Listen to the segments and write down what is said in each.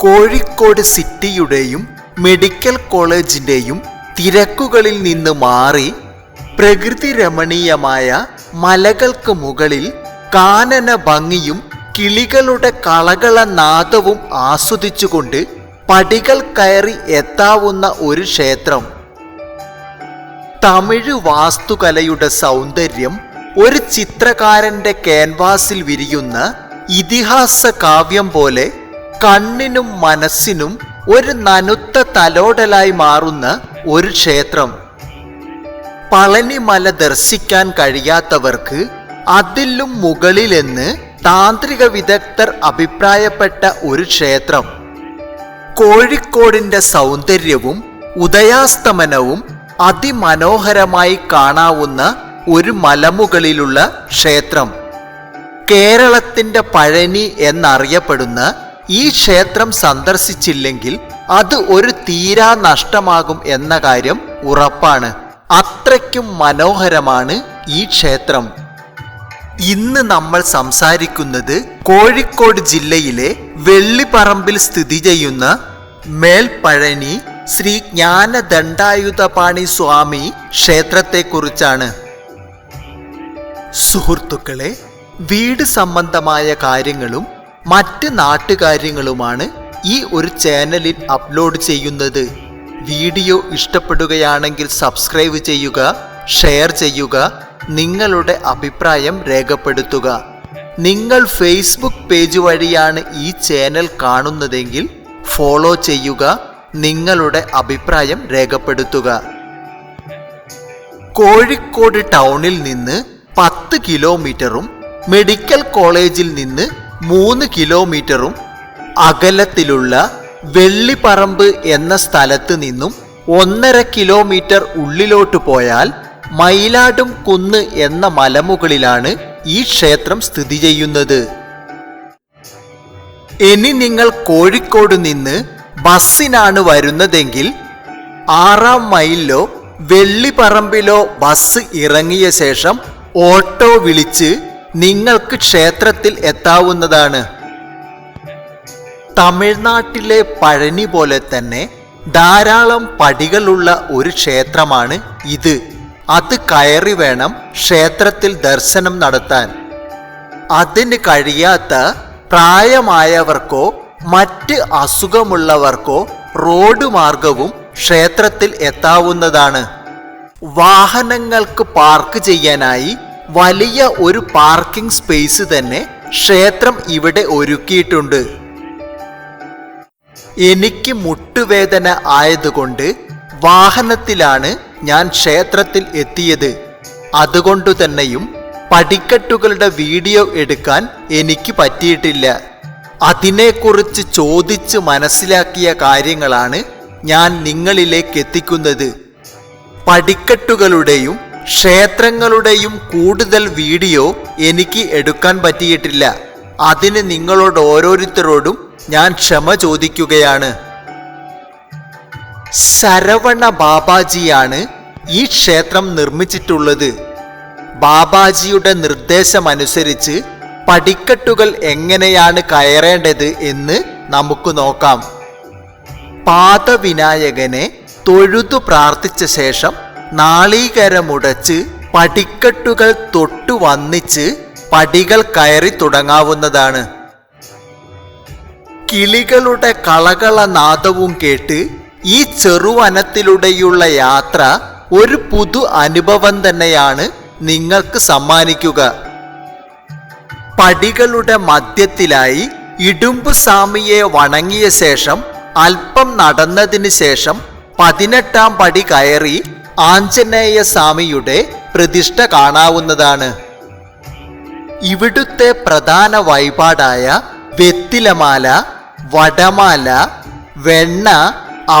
Kozhikode സിറ്റിയുടെയും medical കോളേജിന്റെയും തിരക്കുകളിൽ നിന്ന് മാറി പ്രകൃതി രമണീയമായ മലകൾക്ക് മുകളിൽ കാനന ഭംഗിയും കിളികളുടെ കളകള നാദവും ആസ്വദിച്ചുകൊണ്ട് പടികൾ കയറി എത്താവുന്ന ഒരു ക്ഷേത്രം. തമിഴ് വാസ്തുകലയുടെ സൗന്ദര്യം ഒരു ചിത്രകാരന്റെ ക്യാൻവാസിൽ വിരിയുന്ന ഇതിഹാസ കാവ്യം പോലെ കണ്ണിനും മനസ്സിനും ഒരു നനുത്ത തലോടലായി മാറുന്ന ഒരു ക്ഷേത്രം. പളനിമല ദർശിക്കാൻ കഴിയാത്തവർക്ക് അതിലും മുകളിലെന്ന് താന്ത്രിക വിദഗ്ധർ അഭിപ്രായപ്പെട്ട ഒരു ക്ഷേത്രം. കോഴിക്കോടിന്റെ സൗന്ദര്യവും ഉദയാസ്തമനവും അതിമനോഹരമായി കാണാവുന്ന ഒരു മലമുകളിലുള്ള ക്ഷേത്രം. കേരളത്തിന്റെ പഴനി എന്നറിയപ്പെടുന്ന ഈ ക്ഷേത്രം സന്ദർശിച്ചില്ലെങ്കിൽ അത് ഒരു തീരാ നഷ്ടമാകും എന്ന കാര്യം ഉറപ്പാണ്. അത്രയ്ക്കും മനോഹരമാണ് ഈ ക്ഷേത്രം. ഇന്ന് നമ്മൾ സംസാരിക്കുന്നത് കോഴിക്കോട് ജില്ലയിലെ വെള്ളിപ്പറമ്പിൽ സ്ഥിതി ചെയ്യുന്ന മേൽപ്പഴനി ശ്രീ ജ്ഞാനദണ്ഡായുധപാണി സ്വാമി ക്ഷേത്രത്തെക്കുറിച്ചാണ്. സുഹൃത്തുക്കളെ വീട് സംബന്ധമായ കാര്യങ്ങളും മറ്റ് നാട്ടുകാര്യങ്ങളുമാണ് ഈ ഒരു ചാനലിൽ അപ്ലോഡ് ചെയ്യുന്നത്. വീഡിയോ ഇഷ്ടപ്പെടുകയാണെങ്കിൽ സബ്സ്ക്രൈബ് ചെയ്യുക ഷെയർ ചെയ്യുക നിങ്ങളുടെ അഭിപ്രായം രേഖപ്പെടുത്തുക. നിങ്ങൾ ഫേസ്ബുക്ക് പേജ് വഴിയാണ് ഈ ചാനൽ കാണുന്നതെങ്കിൽ ഫോളോ ചെയ്യുക നിങ്ങളുടെ അഭിപ്രായം രേഖപ്പെടുത്തുക. കോഴിക്കോട് ടൗണിൽ നിന്ന് പത്ത് കിലോമീറ്ററും മെഡിക്കൽ കോളേജിൽ നിന്ന് മൂന്ന് കിലോമീറ്ററും അകലത്തിലുള്ള വെള്ളിപ്പറമ്പ് എന്ന സ്ഥലത്ത് നിന്നും ഒന്നര കിലോമീറ്റർ ഉള്ളിലോട്ട് പോയാൽ മയിലാടും കുന്ന് എന്ന മലമുകളിലാണ് ഈ ക്ഷേത്രം സ്ഥിതി ചെയ്യുന്നത്. ഇനി നിങ്ങൾ കോഴിക്കോട് നിന്ന് ബസ്സിനാണ് വരുന്നതെങ്കിൽ ആറാം മൈലിലോ വെള്ളിപ്പറമ്പിലോ ബസ് ഇറങ്ങിയ ശേഷം ഓട്ടോ വിളിച്ച് നിങ്ങൾക്ക് ക്ഷേത്രത്തിൽ എത്താവുന്നതാണ്. തമിഴ്നാട്ടിലെ പഴനി പോലെ തന്നെ ധാരാളം പടികളുള്ള ഒരു ക്ഷേത്രമാണ് ഇത്. അത് കയറി വേണം ക്ഷേത്രത്തിൽ ദർശനം നടത്താൻ. അതിന് കഴിയാത്ത പ്രായമായവർക്കോ മറ്റ് അസുഖമുള്ളവർക്കോ റോഡ് മാർഗവും ക്ഷേത്രത്തിൽ എത്താവുന്നതാണ്. വാഹനങ്ങൾക്ക് പാർക്ക് ചെയ്യാനായി വലിയ ഒരു പാർക്കിംഗ് സ്പേസ് തന്നെ ക്ഷേത്രം ഇവിടെ ഒരുക്കിയിട്ടുണ്ട്. എനിക്ക് മുട്ടുവേദന ആയതുകൊണ്ട് വാഹനത്തിലാണ് ഞാൻ ക്ഷേത്രത്തിൽ എത്തിയത്. അതുകൊണ്ടു തന്നെയും പടിക്കെട്ടുകളുടെ വീഡിയോ എടുക്കാൻ എനിക്ക് പറ്റിയിട്ടില്ല. അതിനെക്കുറിച്ച് ചോദിച്ച് മനസ്സിലാക്കിയ കാര്യങ്ങളാണ് ഞാൻ നിങ്ങളിലേക്ക് എത്തിക്കുന്നത്. പടിക്കെട്ടുകളുടെയും ക്ഷേത്രങ്ങളുടെയും കൂടുതൽ വീഡിയോ എനിക്ക് എടുക്കാൻ പറ്റിയിട്ടില്ല. അതിന് നിങ്ങളോട് ഓരോരുത്തരോടും ഞാൻ ക്ഷമ ചോദിക്കുകയാണ്. ശരവണ ബാബാജിയാണ് ഈ ക്ഷേത്രം നിർമ്മിച്ചിട്ടുള്ളത്. ബാബാജിയുടെ നിർദ്ദേശമനുസരിച്ച് പടിക്കെട്ടുകൾ എങ്ങനെയാണ് കയറേണ്ടത് എന്ന് നമുക്ക് നോക്കാം. പാദവിനായകനെ തൊഴുതു പ്രാർത്ഥിച്ച ശേഷം നാളീകരമുടച്ച് പടിക്കെട്ടുകൾ തൊട്ടു വന്നിച്ച് പടികൾ കയറി തുടങ്ങാവുന്നതാണ്. കിളികളുടെ കളകള നാദവും കേട്ട് ഈ ചെറുവനത്തിലൂടെയുള്ള യാത്ര ഒരു പുതു അനുഭവം തന്നെയാണ് നിങ്ങൾക്ക് സമ്മാനിക്കുക. പടികളുടെ മധ്യത്തിലായി ഇടുമ്പു സ്വാമിയെ വണങ്ങിയ ശേഷം അല്പം നടന്നതിന് ശേഷം പതിനെട്ടാം പടി കയറി ആഞ്ജനേയ സ്വാമിയുടെ പ്രതിഷ്ഠ കാണാവുന്നതാണ്. ഇവിടുത്തെ പ്രധാന വഴിപാടായ വെത്തിലമാല വടമാല വെണ്ണ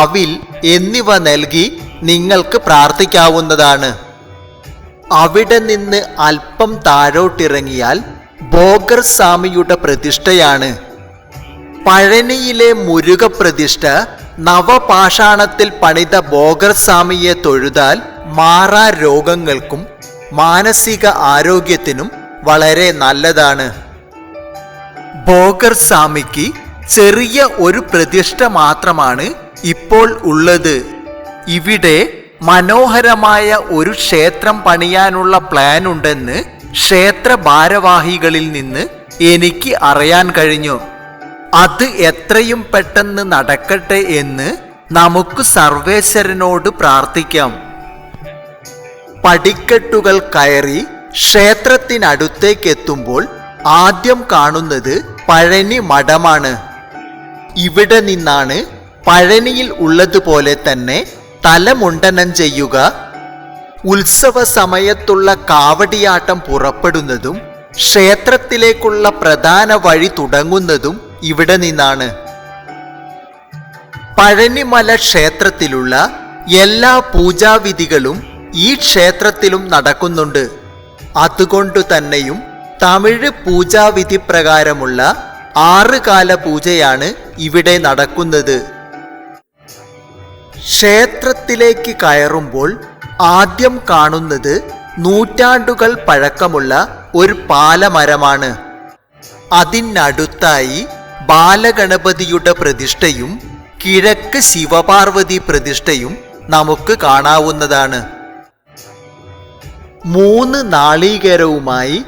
അവിൽ എന്നിവ നൽകി നിങ്ങൾക്ക് പ്രാർത്ഥിക്കാവുന്നതാണ്. അവിടെ നിന്ന് അല്പം താഴോട്ടിറങ്ങിയാൽ ഭോഗർ സ്വാമിയുടെ പ്രതിഷ്ഠയാണ്. പഴനിയിലെ മുരുക പ്രതിഷ്ഠ നവപാഷാണത്തിൽ പണിത ബോഗർ സ്വാമിയെ തൊഴുതാൽ മാറാ രോഗങ്ങൾക്കും മാനസിക ആരോഗ്യത്തിനും വളരെ നല്ലതാണ്. ബോഗർ സ്വാമിക്ക് ചെറിയ ഒരു പ്രതിഷ്ഠ മാത്രമാണ് ഇപ്പോൾ ഉള്ളത്. ഇവിടെ മനോഹരമായ ഒരു ക്ഷേത്രം പണിയാനുള്ള പ്ലാൻ ഉണ്ടെന്ന് ക്ഷേത്ര ഭാരവാഹികളിൽ നിന്ന് എനിക്ക് അറിയാൻ കഴിഞ്ഞു. അത് എത്രയും പെട്ടെന്ന് നടക്കട്ടെ എന്ന് നമുക്ക് സർവേശ്വരനോട് പ്രാർത്ഥിക്കാം. പടിക്കെട്ടുകൾ കയറി ക്ഷേത്രത്തിനടുത്തേക്കെത്തുമ്പോൾ ആദ്യം കാണുന്നത് പഴനി മഠമാണ്. ഇവിടെ നിന്നാണ് പഴനിയിൽ ഉള്ളതുപോലെ തന്നെ തലമുണ്ടനം ചെയ്യുക ഉത്സവ സമയത്തുള്ള കാവടിയാട്ടം പുറപ്പെടുന്നതും ക്ഷേത്രത്തിലേക്കുള്ള പ്രധാന വഴി തുടങ്ങുന്നതും ഇവിടെ നിന്നാണ്. പഴനിമല ക്ഷേത്രത്തിലുള്ള എല്ലാ പൂജാവിധികളും ഈ ക്ഷേത്രത്തിലും നടക്കുന്നുണ്ട്. അതുകൊണ്ടു തന്നെയും തമിഴ് പൂജാവിധി പ്രകാരമുള്ള ആറ് കാല പൂജയാണ് ഇവിടെ നടക്കുന്നത്. ക്ഷേത്രത്തിലേക്ക് കയറുമ്പോൾ ആദ്യം കാണുന്നത് നൂറ്റാണ്ടുകൾ പഴക്കമുള്ള ഒരു പാലമരമാണ്. അതിനടുത്തായി ബാലഗണപതിയുടെ പ്രതിഷ്ഠയും കിഴക്ക് ശിവപാർവതി പ്രതിഷ്ഠയും നമുക്ക് കാണാവുന്നതാണ്. മൂന്ന് നാളീകരവുമായി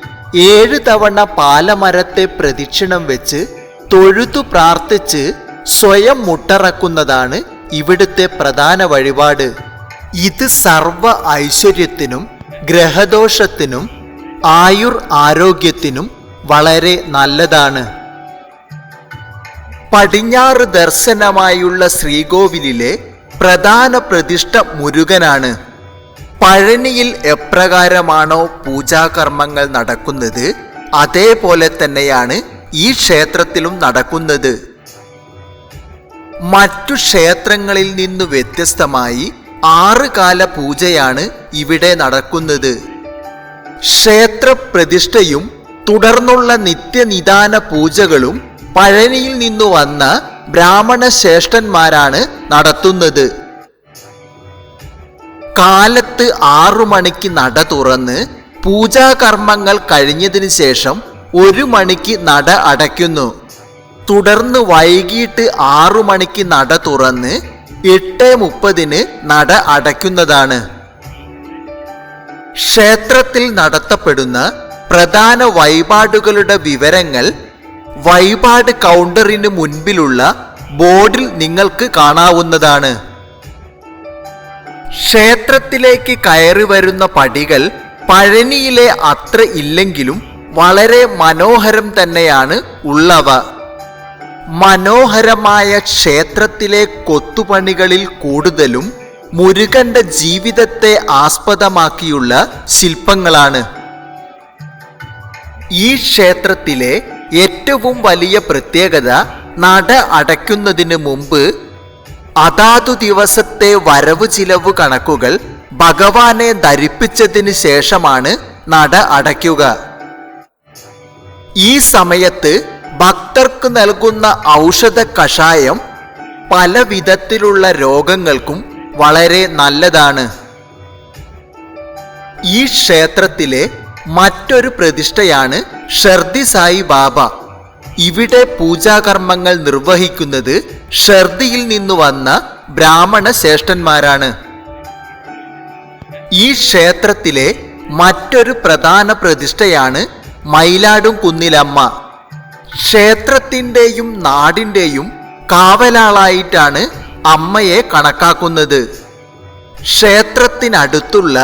ഏഴ് തവണ പാലമരത്തെ പ്രദക്ഷിണം വെച്ച് തൊഴുതു പ്രാർത്ഥിച്ച് സ്വയം മുട്ടറക്കുന്നതാണ് ഇവിടുത്തെ പ്രധാന വഴിപാട്. ഇത് സർവ ഐശ്വര്യത്തിനും ഗ്രഹദോഷത്തിനും ആയുർ ആരോഗ്യത്തിനും വളരെ നല്ലതാണ്. പടിഞ്ഞാറ് ദർശനമായുള്ള ശ്രീകോവിലിലെ പ്രധാന പ്രതിഷ്ഠ മുരുകനാണ്. പഴനിയിൽ എപ്രകാരമാണോ പൂജാകർമ്മങ്ങൾ നടക്കുന്നത് അതേപോലെ തന്നെയാണ് ഈ ക്ഷേത്രത്തിലും നടക്കുന്നത്. മറ്റു ക്ഷേത്രങ്ങളിൽ നിന്നു വ്യത്യസ്തമായി ആറ് കാല പൂജയാണ് ഇവിടെ നടക്കുന്നത്. ക്ഷേത്ര പ്രതിഷ്ഠയും തുടർന്നുള്ള നിത്യനിദാന പൂജകളും പഴനിയിൽ നിന്നു വന്ന ബ്രാഹ്മണ ശ്രേഷ്ഠന്മാരാണ് നടത്തുന്നത്. കാലത്ത് ആറു മണിക്ക് നട തുറന്ന് പൂജാകർമ്മങ്ങൾ കഴിഞ്ഞതിന് ശേഷം ഒരു മണിക്ക് നട അടയ്ക്കുന്നു. തുടർന്ന് വൈകിട്ട് ആറു മണിക്ക് നട തുറന്ന് എട്ട് മുപ്പതിന് നട അടയ്ക്കുന്നതാണ്. ക്ഷേത്രത്തിൽ നടത്തപ്പെടുന്ന പ്രധാന വഴിപാടുകളുടെ വിവരങ്ങൾ വഴിപാട് കൗണ്ടറിന് മുൻപിലുള്ള ബോർഡിൽ നിങ്ങൾക്ക് കാണാവുന്നതാണ്. ക്ഷേത്രത്തിലേക്ക് കയറി വരുന്ന പടികൾ പഴനിയിലെ അത്ര ഇല്ലെങ്കിലും വളരെ മനോഹരം തന്നെയാണ് ഉള്ളവ. മനോഹരമായ ക്ഷേത്രത്തിലെ കൊത്തുപണികളിൽ കൂടുതലും മുരുകന്റെ ജീവിതത്തെ ആസ്പദമാക്കിയുള്ള ശില്പങ്ങളാണ്. ഈ ക്ഷേത്രത്തിലെ ഏറ്റവും വലിയ പ്രത്യേകത നട അടയ്ക്കുന്നതിന് മുമ്പ് അതാതു ദിവസത്തെ വരവ് ചിലവ് കണക്കുകൾ ഭഗവാനെ ധരിപ്പിച്ചതിന് ശേഷമാണ് നട അടയ്ക്കുക. ഈ സമയത്ത് ഭക്തർക്ക് നൽകുന്ന ഔഷധ കഷായം പല വിധത്തിലുള്ള രോഗങ്ങൾക്കും വളരെ നല്ലതാണ്. ഈ ക്ഷേത്രത്തിലെ മറ്റൊരു പ്രതിഷ്ഠയാണ് ഷർദി സായി ബാബ. ഇവിടെ പൂജാകർമ്മങ്ങൾ നിർവഹിക്കുന്നത് ഷർദിയിൽ നിന്നു വന്ന ബ്രാഹ്മണ ശ്രേഷ്ഠന്മാരാണ്. ഈ ക്ഷേത്രത്തിലെ മറ്റൊരു പ്രധാന പ്രതിഷ്ഠയാണ് മയിലാടും കുന്നിലമ്മ. ക്ഷേത്രത്തിന്റെയും നാടിന്റെയും കാവലാളായിട്ടാണ് അമ്മയെ കണക്കാക്കുന്നത്. ക്ഷേത്രത്തിനടുത്തുള്ള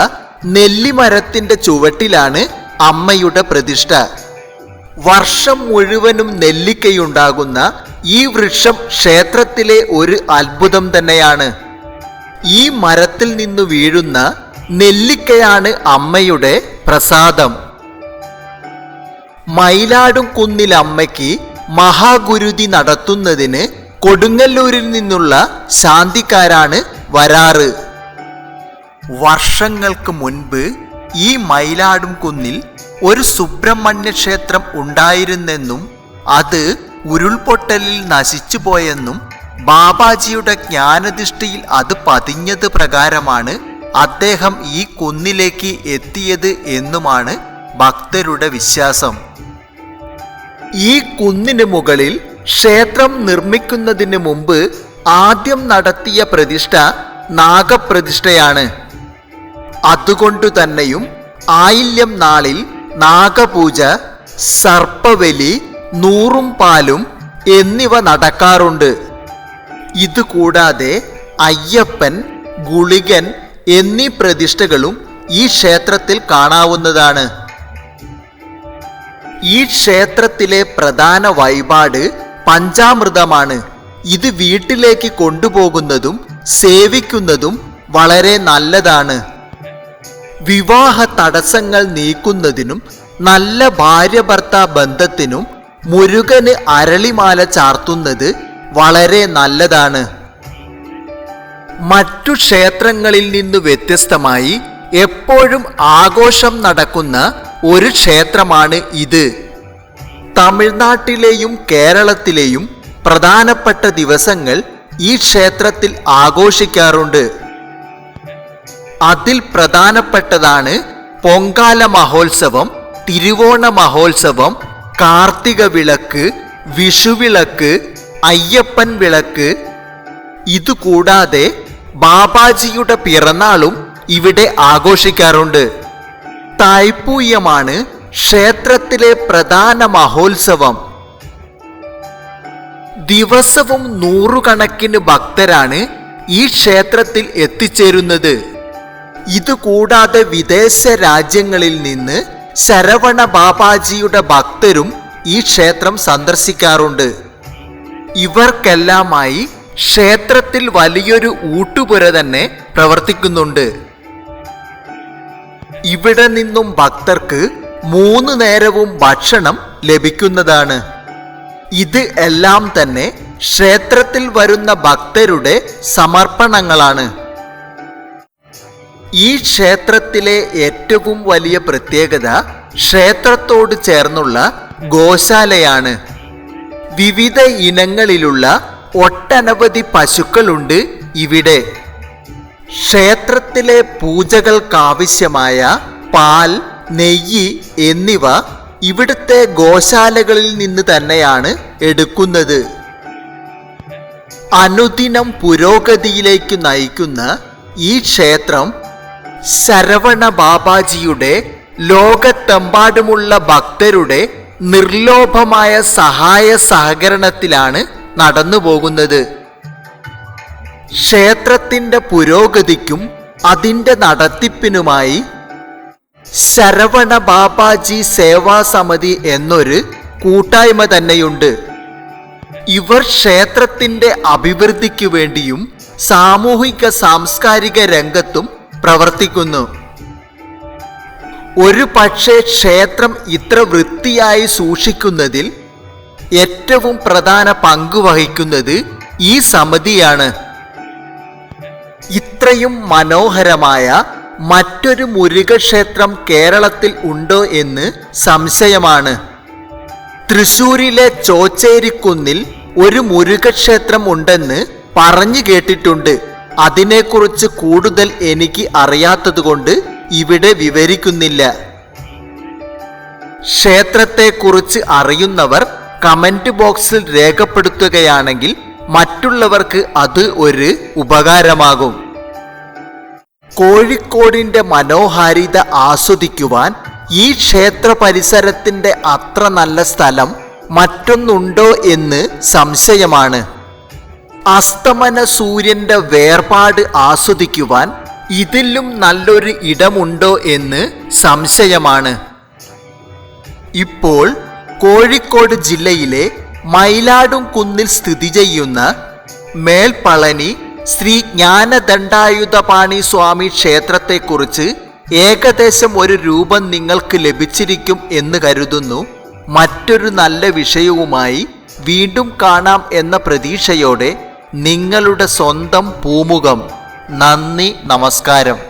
നെല്ലിമരത്തിന്റെ ചുവട്ടിലാണ് അമ്മയുടെ പ്രതിഷ്ഠ. വർഷം മുഴുവനും നെല്ലിക്കയുണ്ടാകുന്ന ഈ വൃക്ഷം ക്ഷേത്രത്തിലെ ഒരു അത്ഭുതം തന്നെയാണ്. ഈ മരത്തിൽ നിന്ന് വീഴുന്ന നെല്ലിക്കയാണ് അമ്മയുടെ പ്രസാദം. മയിലാടും കുന്നിൽ അമ്മയ്ക്ക് മഹാഗുരുതി നടത്തുന്നതിന് കൊടുങ്ങല്ലൂരിൽ നിന്നുള്ള ശാന്തിക്കാരാണ് വരാറ്. വർഷങ്ങൾക്ക് മുൻപ് ഈ മയിലാടും കുന്നിൽ ഒരു സുബ്രഹ്മണ്യ ക്ഷേത്രം ഉണ്ടായിരുന്നെന്നും അത് ഉരുൾപൊട്ടലിൽ നശിച്ചുപോയെന്നും ബാബാജിയുടെ ജ്ഞാനദൃഷ്ടിയിൽ അത് പതിഞ്ഞത് പ്രകാരമാണ് അദ്ദേഹം ഈ കുന്നിലേക്ക് എത്തിയത് എന്നുമാണ് ഭക്തരുടെ വിശ്വാസം. ഈ കുന്നിന് മുകളിൽ ക്ഷേത്രം നിർമ്മിക്കുന്നതിന് മുമ്പ് ആദ്യം നടത്തിയ പ്രതിഷ്ഠ നാഗപ്രതിഷ്ഠയാണ്. അതുകൊണ്ടു തന്നെയും ആയില്യം നാളിൽ നാഗപൂജ സർപ്പവലി നൂറും പാലും എന്നിവ നടക്കാറുണ്ട്. ഇതുകൂടാതെ അയ്യപ്പൻ ഗുളികൻ എന്നീ പ്രതിഷ്ഠകളും ഈ ക്ഷേത്രത്തിൽ കാണാവുന്നതാണ്. ഈ ക്ഷേത്രത്തിലെ പ്രധാന വഴിപാട് പഞ്ചാമൃതമാണ്. ഇത് വീട്ടിലേക്ക് കൊണ്ടുപോകുന്നതും സേവിക്കുന്നതും വളരെ നല്ലതാണ്. വിവാഹ തടസ്സങ്ങൾ നീക്കുന്നതിനും നല്ല ഭാര്യ ഭർത്താ ബന്ധത്തിനും മുരുകന് അരളിമാല ചാർത്തുന്നത് വളരെ നല്ലതാണ്. മറ്റു ക്ഷേത്രങ്ങളിൽ നിന്ന് വ്യത്യസ്തമായി എപ്പോഴും ആഘോഷം നടക്കുന്ന ഒരു ക്ഷേത്രമാണ് ഇത്. തമിഴ്നാട്ടിലെയും കേരളത്തിലെയും പ്രധാനപ്പെട്ട ദിവസങ്ങൾ ഈ ക്ഷേത്രത്തിൽ ആഘോഷിക്കാറുണ്ട്. അതിൽ പ്രധാനപ്പെട്ടതാണ് പൊങ്കാല മഹോത്സവം തിരുവോണ മഹോത്സവം കാർത്തിക വിളക്ക് വിഷുവിളക്ക് അയ്യപ്പൻ വിളക്ക്. ഇതുകൂടാതെ ബാബാജിയുടെ പിറന്നാളും ഇവിടെ ആഘോഷിക്കാറുണ്ട്. തായ്പൂയമാണ് ക്ഷേത്രത്തിലെ പ്രധാന മഹോത്സവം. ദിവസവും നൂറുകണക്കിന് ഭക്തരാണ് ഈ ക്ഷേത്രത്തിൽ എത്തിച്ചേരുന്നത്. ഇതുകൂടാതെ വിദേശ രാജ്യങ്ങളിൽ നിന്ന് ശരവണ ബാബാജിയുടെ ഭക്തരും ഈ ക്ഷേത്രം സന്ദർശിക്കാറുണ്ട്. ഇവർക്കെല്ലാമായി ക്ഷേത്രത്തിൽ വലിയൊരു ഊട്ടുപുര തന്നെ പ്രവർത്തിക്കുന്നുണ്ട്. ഇവിടെ നിന്നും ഭക്തർക്ക് മൂന്ന് നേരവും ഭക്ഷണം ലഭിക്കുന്നതാണ്. ഇത് എല്ലാം തന്നെ ക്ഷേത്രത്തിൽ വരുന്ന ഭക്തരുടെ സമർപ്പണങ്ങളാണ്. ഈ ക്ഷേത്രത്തിലെ ഏറ്റവും വലിയ പ്രത്യേകത ക്ഷേത്രത്തോട് ചേർന്നുള്ള ഗോശാലയാണ്. വിവിധ ഇനങ്ങളിലുള്ള ഒട്ടനവധി പശുക്കളുണ്ട് ഇവിടെ. ക്ഷേത്രത്തിലെ പൂജകൾക്കാവശ്യമായ പാൽ നെയ്യ് എന്നിവ ഇവിടുത്തെ ഗോശാലകളിൽ നിന്ന് തന്നെയാണ് എടുക്കുന്നത്. അനുദിനം പുരോഗതിയിലേക്ക് നയിക്കുന്ന ഈ ക്ഷേത്രം ശരവണ ബാബാജിയുടെ ലോകത്തെമ്പാടുമുള്ള ഭക്തരുടെ നിർലോഭമായ സഹായ സഹകരണത്തിലാണ് നടന്നുപോകുന്നത് ക്ഷേത്രത്തിന്റെ പുരോഗതിക്കും അതിന്റെ നടത്തിപ്പിനുമായി ശരവണ ബാബാജി സേവാ സമിതി എന്നൊരു കൂട്ടായ്മ തന്നെയുണ്ട്. ഇവർ ക്ഷേത്രത്തിന്റെ അഭിവൃദ്ധിക്കു വേണ്ടിയും സാമൂഹിക സാംസ്കാരിക രംഗത്തും പ്രവർത്തിക്കുന്നു. ഒരു പക്ഷേ ക്ഷേത്രം ഇത്ര വൃത്തിയായി സൂക്ഷിക്കുന്നതിൽ ഏറ്റവും പ്രധാന പങ്ക് വഹിക്കുന്നത് ഈ സമിതിയാണ്. ഇത്രയും മനോഹരമായ മറ്റൊരു മുരുകക്ഷേത്രം കേരളത്തിൽ ഉണ്ടോ എന്ന് സംശയമാണ്. തൃശൂരിലെ ചോച്ചേരിക്കുന്നിൽ ഒരു മുരുകക്ഷേത്രം ഉണ്ടെന്ന് പറഞ്ഞു കേട്ടിട്ടുണ്ട്. അതിനെക്കുറിച്ച് കൂടുതൽ എനിക്ക് അറിയാത്തതുകൊണ്ട് ഇവിടെ വിവരിക്കുന്നില്ല. ക്ഷേത്രത്തെക്കുറിച്ച് അറിയുന്നവർ കമന്റ് ബോക്സിൽ രേഖപ്പെടുത്തുകയാണെങ്കിൽ മറ്റുള്ളവർക്ക് അത് ഒരു ഉപകാരമാകും. കോഴിക്കോടിന്റെ മനോഹാരിത ആസ്വദിക്കുവാൻ ഈ ക്ഷേത്ര പരിസരത്തിന്റെ അത്ര നല്ല സ്ഥലം മറ്റൊന്നുണ്ടോ എന്ന് സംശയമാണ്. അസ്തമന സൂര്യന്റെ വേർപാട് ആസ്വദിക്കുവാൻ ഇതിലും നല്ലൊരു ഇടമുണ്ടോ എന്ന് സംശയമാണ്. ഇപ്പോൾ കോഴിക്കോട് ജില്ലയിലെ മയിലാടും കുന്നിൽ സ്ഥിതി ചെയ്യുന്ന മേൽപ്പളനി ശ്രീ ജ്ഞാനദണ്ഡായുധപാണി സ്വാമി ക്ഷേത്രത്തെക്കുറിച്ച് ഏകദേശം ഒരു രൂപം നിങ്ങൾക്ക് ലഭിച്ചിരിക്കും എന്ന് കരുതുന്നു. മറ്റൊരു നല്ല വിഷയവുമായി വീണ്ടും കാണാം എന്ന പ്രതീക്ഷയോടെ നിങ്ങളുടെ സ്വന്തം പൂമുഖം. നന്ദി നമസ്കാരം.